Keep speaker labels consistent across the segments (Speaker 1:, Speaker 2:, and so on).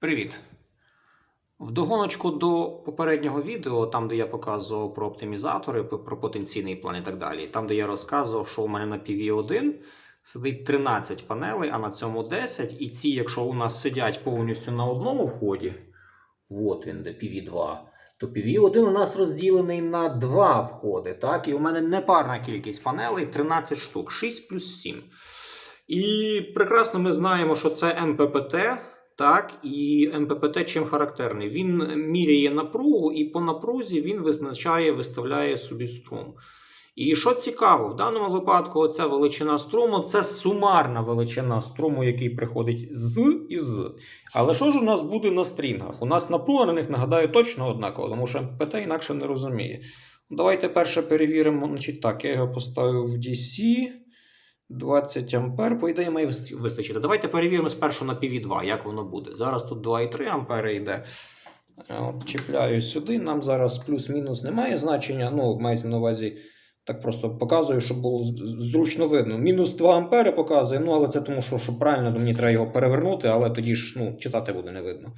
Speaker 1: Привіт! В догоночку до попереднього відео, там, де я показував про оптимізатори, про потенційний план і так далі, там, де я розказував, що у мене на PV1 сидить 13 панелей, а на цьому 10. І ці, якщо у нас сидять повністю на одному вході, от він де PV2, то PV1 у нас розділений на два входи. Так? І у мене непарна кількість панелей 13 штук, 6 плюс 7. І прекрасно ми знаємо, що це МППТ. Так, і МППТ чим характерний? Він міряє напругу, і по напрузі він визначає, виставляє собі струм. І що цікаво, в даному випадку оця величина струму це сумарна величина струму, який приходить з і з. Але що ж у нас буде на стрінгах? У нас напруга на них нагадаю точно однакова, тому що МПТ інакше не розуміє. Давайте перше перевіримо. Значить, так, я його поставив в DC. 20 ампер, по ідеї, має вистачити. Давайте перевіримо спершу на PV2, як воно буде. Зараз тут 2,3 ампери йде. Е, От, чіпляю сюди. Нам зараз плюс-мінус немає значення. Ну, мається на увазі, так просто показую, щоб було зручно видно. Мінус 2 ампери показує, ну але це тому, що, що правильно, то мені треба його перевернути, але тоді ж ну, читати буде не видно.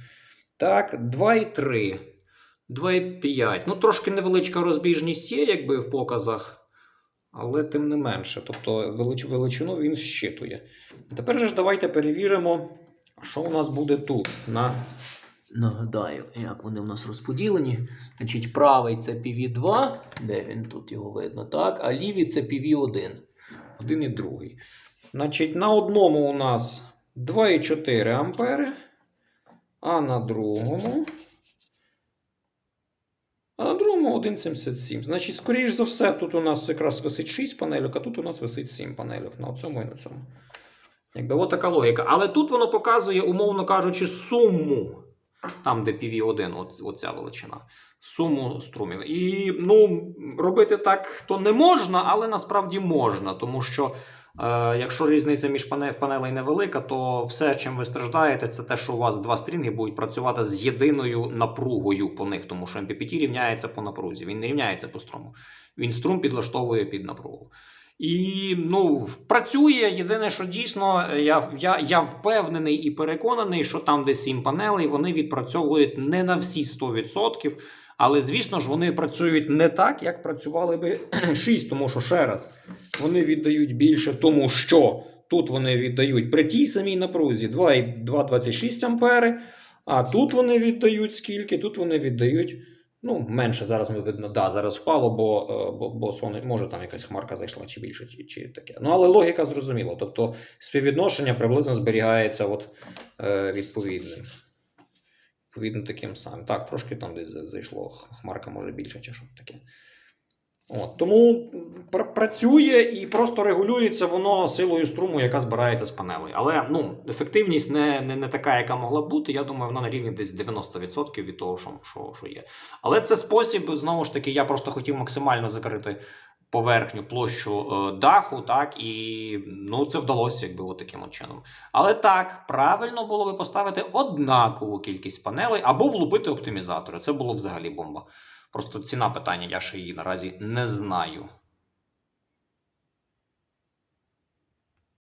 Speaker 1: Так, 2,3. 2,5. Ну, трошки невеличка розбіжність є, якби в показах. Але тим не менше, тобто велич, величину він щитує. Тепер же ж давайте перевіримо, що у нас буде тут. На... Нагадаю, як вони у нас розподілені. Значить, правий це PV2, де він тут його видно, так, а лівий це PV1. Один і другий. Значить, на одному у нас 2,4 ампери, а на другому. А 1,77. Значить, скоріш за все, тут у нас якраз висить 6 панельок, а тут у нас висить 7 панельок на цьому і на цьому. Якби от така логіка. Але тут воно показує, умовно кажучи, суму. Там, де PV1, от, оця величина. Суму струмів. І ну, робити так то не можна, але насправді можна, тому що. Е, якщо різниця між пане- панелей невелика, то все, чим ви страждаєте, це те, що у вас два стрінги будуть працювати з єдиною напругою по них, тому що MPPT рівняється по напрузі, він не рівняється по струму. Він струм підлаштовує під напругу. І ну, працює. Єдине, що дійсно, е, я, я, я впевнений і переконаний, що там, де 7 панелей, вони відпрацьовують не на всі 100%. Але, звісно ж, вони працюють не так, як працювали би 6, тому що ще раз вони віддають більше, тому що тут вони віддають при тій самій напрузі 2,26 ампери, а тут вони віддають скільки? Тут вони віддають. Ну, менше зараз ми видно, да, зараз впало, бо, е, бо, бо сон, може там якась хмарка зайшла чи більше, чи, чи таке. Ну, але логіка зрозуміла. Тобто співвідношення приблизно зберігається от, е, відповідним. Відповідно таким самим. Так, трошки там десь зайшло, хмарка може більше, чи що таке. От, тому пр- працює і просто регулюється воно силою струму, яка збирається з панелей. Але ну, ефективність не, не, не така, яка могла бути. Я думаю, вона на рівні десь 90% від того, що, що, що є. Але це спосіб, знову ж таки, я просто хотів максимально закрити поверхню, площу е, даху, так, і ну, це вдалося, якби от таким от чином. Але так, правильно було би поставити однакову кількість панелей або влупити оптимізатори. Це було взагалі бомба. Просто ціна питання, я ще її наразі не знаю.